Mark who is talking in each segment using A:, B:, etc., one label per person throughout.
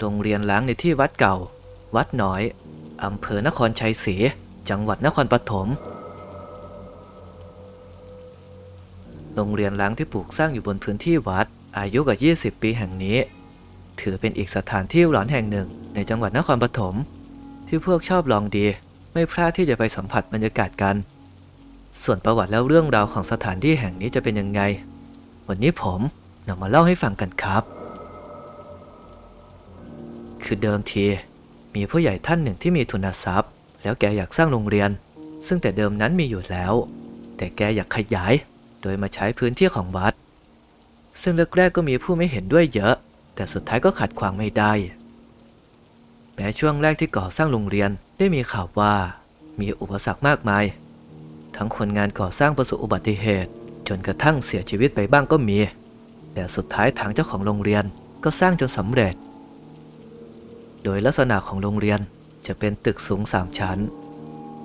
A: โรงเรียนล้างในที่วัดเก่า วัดน้อยอำเภอนครชัยศรีจังหวัดนครปฐมโรงเรียนล้างที่ปลูกสร้างอยู่บนพื้นที่วัด อายุกว่า 20 ปีแห่งนี้ ถือเป็นอีกสถานที่หลอนแห่งหนึ่งในจังหวัดนครปฐมที่พวกชอบลองดี ไม่พลาดที่จะไปสัมผัสบรรยากาศกัน ส่วนประวัติแล้วเรื่องราวของสถานที่แห่งนี้จะเป็นยังไง วันนี้ผมนำมาเล่าให้ฟังกันครับ คือเดิมที มีผู้ใหญ่ท่านหนึ่งที่มีทุนทรัพย์ แล้วแกอยากสร้างโรงเรียน ซึ่งแต่เดิมนั้นมีอยู่แล้ว แต่แกอยากขยาย โดยมาใช้พื้นที่ของวัด ซึ่งแรกๆก็มีผู้ไม่เห็นด้วยเยอะ แต่สุดท้ายก็ขัดขวางไม่ได้ แม้ช่วงแรกที่ก่อสร้างโรงเรียนได้มีข่าวว่ามีอุปสรรคมากมาย ทั้งคนงานก่อสร้างประสบอุบัติเหตุ จนกระทั่งเสียชีวิตไปบ้างก็มี แต่สุดท้ายทางเจ้าของโรงเรียนก็สร้างจนสำเร็จ โดยลักษณะของโรงเรียนจะเป็นตึกสูงสามชั้น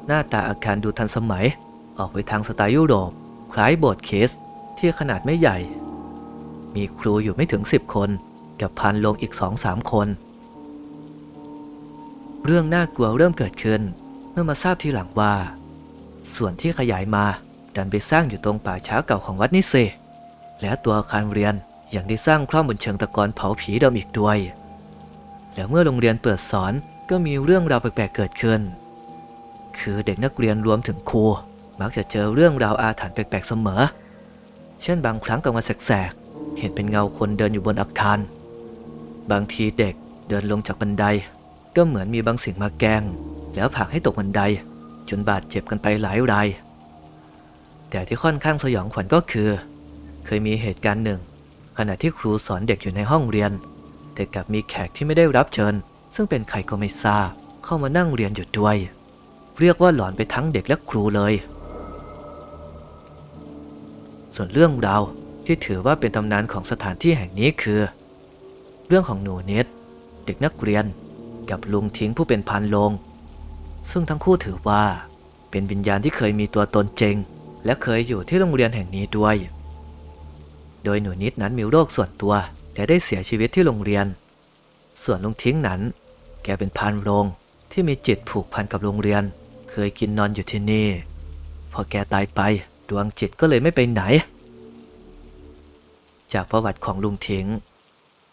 A: หน้าตาอาคารดูทันสมัย ออกไปทางสไตล์ยุโรป คล้ายโบสถ์เคสที่ขนาดไม่ใหญ่ มีครูอยู่ไม่ถึง10คน กับพันโลงอีกสองสามคน เรื่องน่ากลัวเริ่มเกิดขึ้น เมื่อมาทราบทีหลังว่า ส่วนที่ขยายมาดันไปสร้างอยู่ตรงป่าช้าเก่าของวัดนี่เซและตัวอาคารเรียนยังได้สร้างคล่อมบนเชิงตะกอนเผาผีเดิมอีกด้วย แล้วเมื่อโรงเรียนเปิดสอนก็มีเรื่องราวแปลกๆเกิดขึ้น คือเด็กนักเรียนรวมถึงครูมักจะเจอเรื่องราวอาถรรพ์แปลกๆเสมอ เช่นบางครั้งกลางวันแสกๆ เห็นเป็นเงาคนเดินอยู่บนอาคาร บางทีเด็กเดินลงจากบันได ก็เหมือนมีบางสิ่งมาแกล้งแล้วผลักให้ตกบันได จนบาดเจ็บกันไปหลายราย แต่ที่ค่อนข้างสยองขวัญก็คือ เคยมีเหตุการณ์หนึ่ง ขณะที่ครูสอนเด็กอยู่ในห้องเรียน แต่กลับมีแขกที่ไม่ได้รับเชิญ ซึ่งเป็นใครก็ไม่ทราบเข้ามานั่งเรียนอยู่ด้วย เรียกว่าหลอนไปทั้งเด็กและครูเลย ส่วนเรื่องราวที่ถือว่าเป็นตำนานของสถานที่แห่งนี้คือ เรื่องของหนูเน็ตเด็กนักเรียนกับลุงทิ้งผู้เป็นพันลง ซึ่งทั้งคู่ถือว่า เป็นวิญญาณที่เคยมีตัวตนจริง และเคยอยู่ที่โรงเรียนแห่งนี้ด้วย โดยหนูนิดนั้นมีโรคส่วนตัว และได้เสียชีวิตที่โรงเรียน ส่วนลุงทิ้งนั้น แกเป็นพานโรงที่มีจิตผูกพันกับโรงเรียน เคยกินนอนอยู่ที่นี่ พอแกตายไปดวงจิตก็เลยไม่ไปไหน จากประวัติของลุงทิ้ง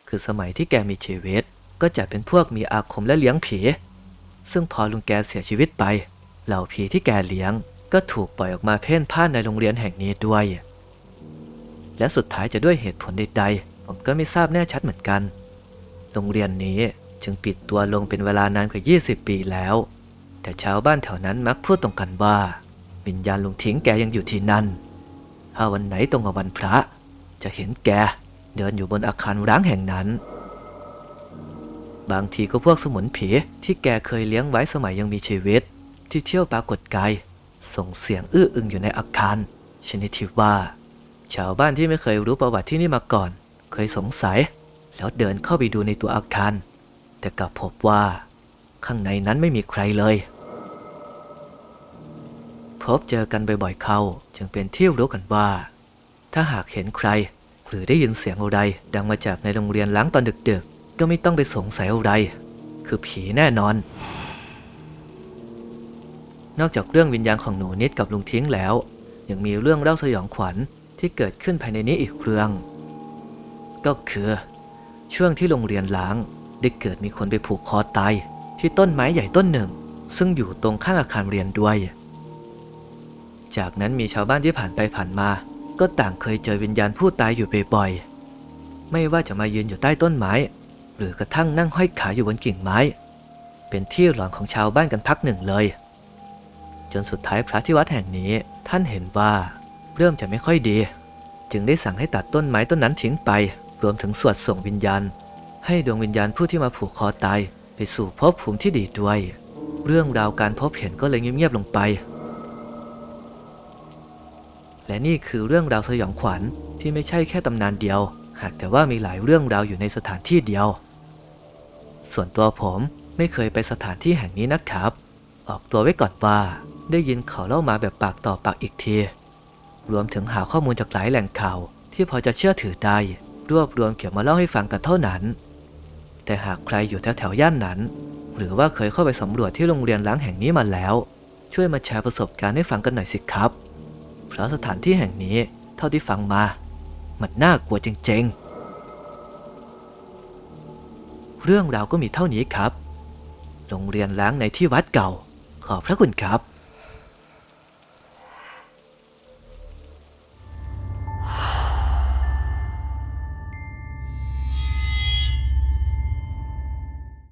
A: คือสมัยที่แกมีชีวิตก็จะเป็นพวกมีอาคมและเลี้ยงผี ซึ่งพอลุงแกเสียชีวิตไป เหล่าผีที่แกเลี้ยงก็ถูกปล่อยออกมาเพ่นพ่านในโรงเรียนแห่งนี้ด้วย และสุดท้ายจะด้วยเหตุผลใดๆ ผมก็ไม่ทราบแน่ชัดเหมือนกัน โรงเรียนนี้จึงปิดตัวลงเป็นเวลานานกว่า 20 ปีแล้ว แต่ชาวบ้านแถวนั้นมักพูดตรงกันว่า วิญญาณลุงทิ้งแกยังอยู่ที่นั่น ถ้าวันไหนตรงกับวันพระ จะเห็นแกเดินอยู่บนอาคารร้างแห่งนั้น บางทีก็พวกสมุนผีที่แกเคยเลี้ยงไว้สมัยยังมีชีวิต ที่เที่ยวปรากฏกายส่งเสียงอื้ออึงอยู่ในอาคาร ชนิดที่ว่า ชาวบ้านที่ไม่เคยรู้ประวัติที่นี่มาก่อน เคยสงสัย แล้วเดินเข้าไปดูในตัวอาคาร แต่กลับพบว่า ข้างในนั้นไม่มีใครเลย พบเจอกันบ่อยๆเข้าจึงเป็นที่รู้กันว่า ถ้าหากเห็นใคร หรือได้ยินเสียงอะไรดังมาจากในโรงเรียนล้างตอนดึกๆ ก็ไม่ต้องไปสงสัยอะไร คือผีแน่นอน นอกจากเรื่องวิญญาณของหนูนิดกับลุงทิ้งแล้ว ยังมีเรื่องเล่าสยองขวัญที่เกิดขึ้นภายในนี้อีกเรื่อง ก็คือ ช่วงที่โรงเรียนล้างได้เกิดมีคนไปผูกคอตายที่ต้นไม้ใหญ่ต้นหนึ่ง ซึ่งอยู่ตรงข้างอาคารเรียนด้วย จากนั้นมีชาวบ้านที่ผ่านไปผ่านมา ก็ต่างเคยเจอวิญญาณผู้ตายอยู่บ่อยๆไม่ว่าจะมายืนอยู่ใต้ต้นไม้ หรือกระทั่งนั่งห้อยขาอยู่บนกิ่งไม้ เป็นที่หลอนของชาวบ้านกันพักหนึ่งเลย จนสุดท้ายพระที่วัดแห่งนี้ท่านเห็นว่าเริ่มจะไม่ค่อยดี จึงได้สั่งให้ตัดต้นไม้ต้นนั้นทิ้งไป รวมถึงสวดส่งวิญญาณ ให้ดวงวิญญาณผู้ที่มาผูกคอตาย ไปสู่ภพภูมิที่ดีด้วย เรื่องราวการพบเห็นก็เลยเงียบๆลงไป และนี่คือเรื่องราวสยองขวัญที่ไม่ใช่แค่ตำนานเดียว หากแต่ว่ามีหลายเรื่องราวอยู่ในสถานที่เดียว ส่วนตัวผมไม่เคยไปสถานที่แห่งนี้นะครับ ออกตัวไว้ก่อนว่า ได้ยินเขาเล่ามาแบบปากต่อปากอีกที รวมถึงหาข้อมูลจากหลายแหล่งข่าวที่พอจะเชื่อถือได้ รวบรวมเก็บมาเล่าให้ฟังกันเท่านั้น แต่หากใครอยู่แถวๆย่านนั้น หรือว่าเคยเข้าไปสำรวจที่โรงเรียนล้างแห่งนี้มาแล้ว ช่วยมาแชร์ประสบการณ์ให้ฟังกันหน่อยสิครับ เพราะสถานที่แห่งนี้เท่าที่ฟังมา มันน่ากลัวจริง ๆ เรื่องราวก็มีเท่านี้ครับ โรงเรียนล้างในที่วัดเก่า ขอบพระคุณครับ